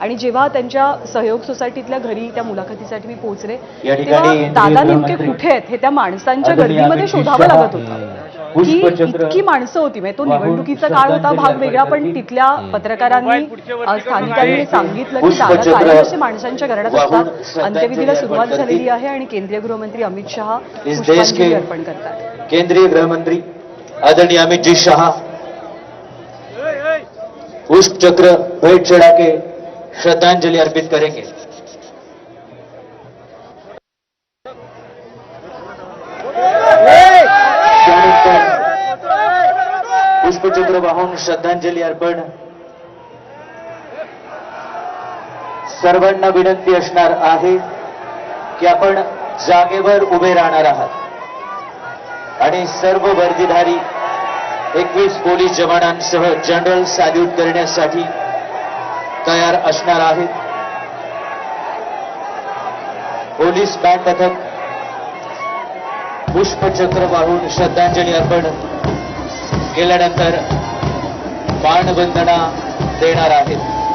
आणि जेव्हा त्यांच्या सहयोग सोसायटीतल्या घरी त्या मुलाखतीसाठी मी पोहोचले तेव्हा दादा नेमके गृहमंत्री कुठे आहेत हे त्या माणसांच्या गर्दीमध्ये शोधावं लागत होतं. की पुष्पचक्र इतकी माणसं होती म्हणजे तो निवडणुकीचा काळ होता भाग वेगळा पण तिथल्या पत्रकारांनी स्थानिकांनी सांगितलं की दादा पुष्पचक्र असे माणसांच्या घरात असतात. अंत्यविधीला सुरुवात. झालेली आहे आणि केंद्रीय गृहमंत्री अमित शहा पुष्पांजली के अर्पण करतात. केंद्रीय गृह मंत्री आदरणीय अमित जी शाह पुष्प चक्र भेंट चढ़ा के श्रद्धांजलि अर्पित करेंगे। पुष्पचक्र वाहून श्रद्धांजली अर्पण। सर्वांना विनंती असणार आहे की आपण जागेवर उभे राहणार आहात आणि सर्व वर्दीधारी एकवीस पोलीस जवानांसह जनरल सॅल्यूट करण्यासाठी तयार असणार आहेत. पोलीस बँड पथक पुष्पचक्र वाहून श्रद्धांजली अर्पण केल्यानंतर मानवंदना देणार आहेत.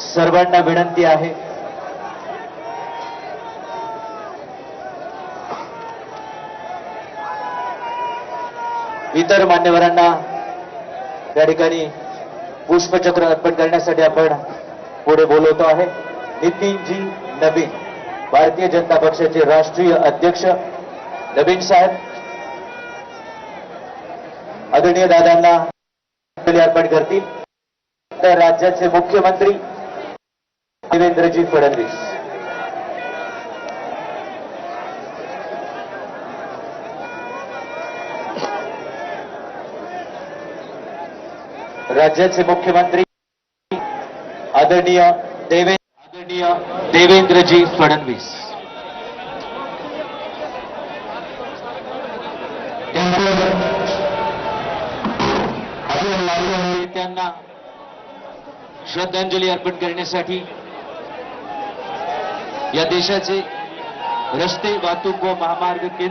सर्वांना विनंती आहे. इतर मान्यवरांना त्या ठिकाणी पुष्पचक्र अर्पण करण्यासाठी आपण पुढे बोलवतो आहे. नितीनजी नवीन भारतीय जनता पक्षाचे राष्ट्रीय अध्यक्ष नवीन साहेब आदरणीय दादांना अर्पण करतील. तर राज्याचे मुख्यमंत्री देवेंद्रजी फडणवीस राज्याचे मुख्यमंत्री आदरणीय आदरणीय देवेंद्रजी फडणवीस श्रद्धांजली अर्पण करण्यासाठी या देशाचे रस्ते वाहतूक व महामार्ग केंद्र